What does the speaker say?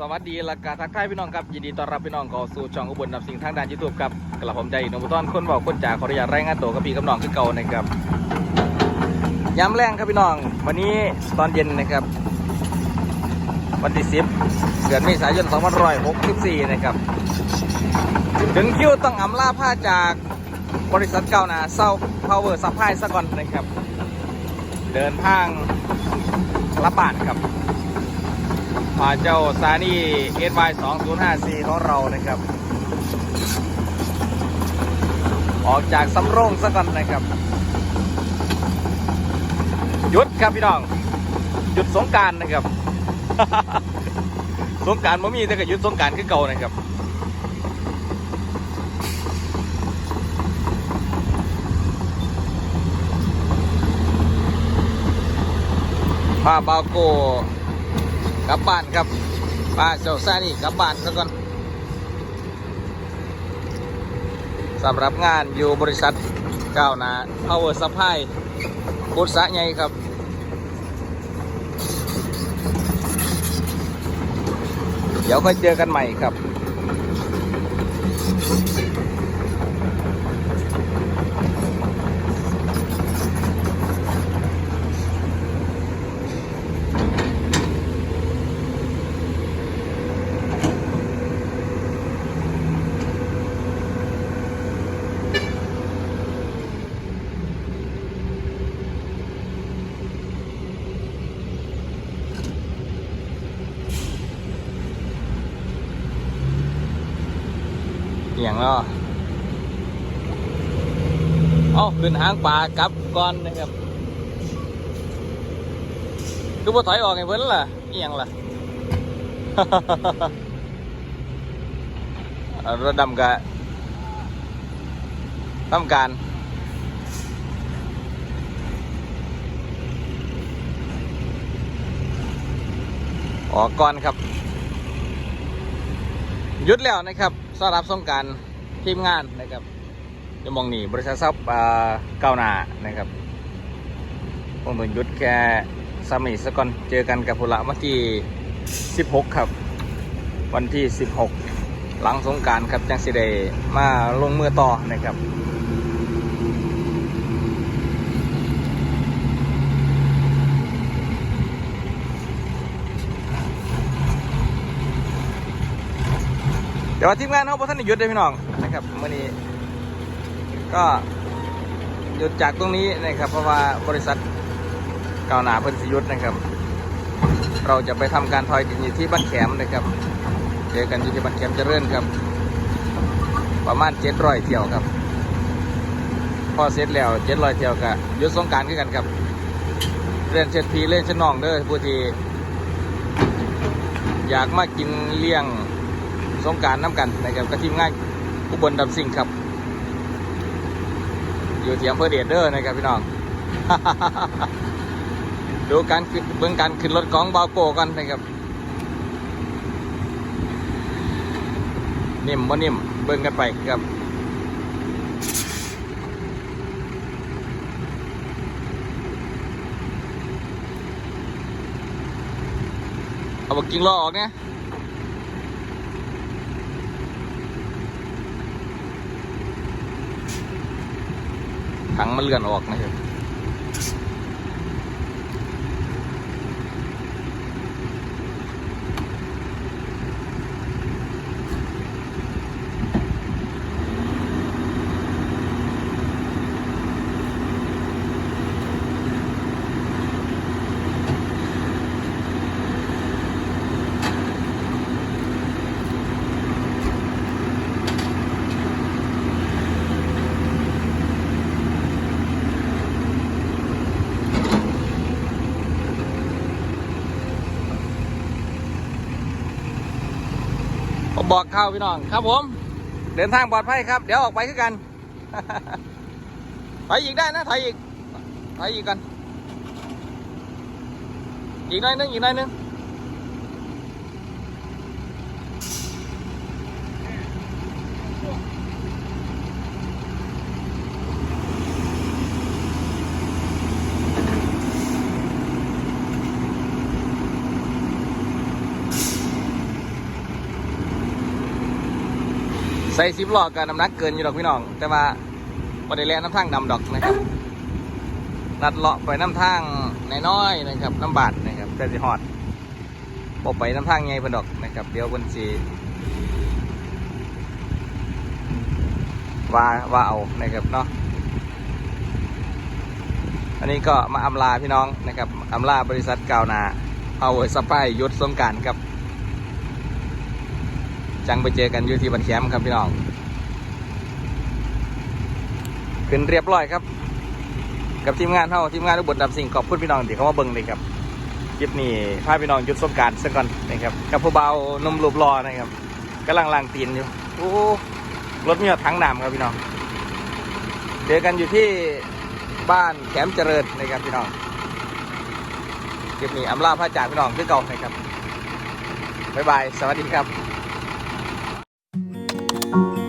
สวัสดีละกาทักทายพี่น้องครับ ยินดีต้อนรับพี่น้องเข้าสู่ช่องอุบลนับสิ่งทางด้านยูทูบครับกลับผมใจอีกหนงบุตรคนบอกคนจ่าขออนุญาตรายงานตัวกับพี่กับน้องคือเก่านะครับย้ำแรงครับพี่น้อง วันนี้ตอนเย็นนะครับ วันที่10เดือนเมษายน2564นะครับถึงคิวต้องอำลาผ้าจากบริษัทเก่านะเซาพาวเวอร์ซัพพลายซะก่อนนะครับ เดินทางรับบ้านครับ เจ้าซานี่ SY 2054ของเรานะครับ ออกจากสำโรงซะก่อนนะครับหยุดครับพี่น้องหยุดสงการนะครับ สงการม่มีแต่ก็หยุดสงการคือเก่านะครับพาบาโก กลับบ้านครับป้าเจ้าซานี่กลับบ้านซะก่อนสำหรับงานอยู่บริษัทก้าวหน้า Power Supply กุศะใหญ่ครับเดี๋ยวค่อยเจอกันใหม่ครับ ยงเนาะเอาขึ้นหางปลากลับก่อนนะครับคือพอถอยออกไงเพิ่นล่ะอหย่างล่ะเอารถดำกะทำการออกก่อนครับหยุดแล้วนะครับ สำหรับสงการทีมงานนะครับจะมองนี่บริษัทซับอ่าก้าวหน้านะครับคงต้องหยุดแค่สามีสก่อนเจอกันกับพุระวันที่ 16 ครับ วันที่ 16 หลังสงการครับจังสิเดมาลงมือต่อนะครับ เดี๋ยวทีมงานเขาพอท่านหยุดเลยพี่น้องนะครับเมื่อนี้ก็หยุดจากตรงนี้นะครับ เพราะว่าบริษัทก้าวหนาเพิ่นสิยุดนะครับ เราจะไปทำการทอยดินอยู่ที่บ้านแขมนะครับเจอกันอยู่ที่บ้านแขมเจริญครับ ประมาณเจ็ดร้อยเที่ยวครับ พอเสร็จแล้วเจ็ดร้อยเที่ยวก็หยุดสงการขึ้นกันครับเล่นเช็ดพีเล่นเช็ดน้องเด้อผู้ที่อยากมากินเลี้ยง สงการน้ำกันนะครับกับทีมงานอุบลดำซิ่งครับ อยู่ที่อำเภอเดชเด้อนะครับพี่น้อง ดูการเบื้องการขึ้นรถของบาโกกันนะครับ นิ่มบ่นิ่มเบิ่งกันไปครับเอาบักกิ่งล้อออกเนี่ย ถังมันเลื่อนออกนะครับ ผมบอกเข้าพี่น้องครับผม เดินทางปลอดภัยครับ เดี๋ยวออกไปคือกันถอยอีกได้นะถอยอีกถอยอีกกันอีกหน้อยนึงอีกหน้อยนึง ใส่ซิปล้อกับน้ำหนักเกินอยู่ดอกพี่น้อง แต่ว่าบริแลน้ำทางดำดอกนะครับลัดเลาะไปน้ำทางน้อยนะครับน้ำบาดนะครับแต่สิฮอดบอไปน้ำทางไงเพิ่นดอกนะครับ เดี๋ยวเพิ่นสิว่าว่าเอานะครับเนาะอันนี้ก็มาอำลาพี่น้องนะครับอำลาบริษัทกาวนาเอาไว้สปายยุทธสงการครับ จังไปเจอกันอยู่ที่บันแคมครับพี่น้อง ขึ้นเรียบร้อยครับ กับทีมงานเท่าทีมงานอุกบลดับสิ่งขอบคุณพี่น้องที่เขามาเบิ่งเลยครับคลิปนี้พาพี่น้องยุดสงการซะก่อนนะครับกับผู้เบานมรูปรอนะครับกำลังลางตีนอยู่โอ้รถมีถังน้ำครับพี่น้องเจอกันอยู่ที่บ้านแขมเจริญนะครับพี่น้องคลิปนี้อำลาพระจากพี่น้องคือเก่านะครับบ๊ายบาย สวัสดีครับ Thank you.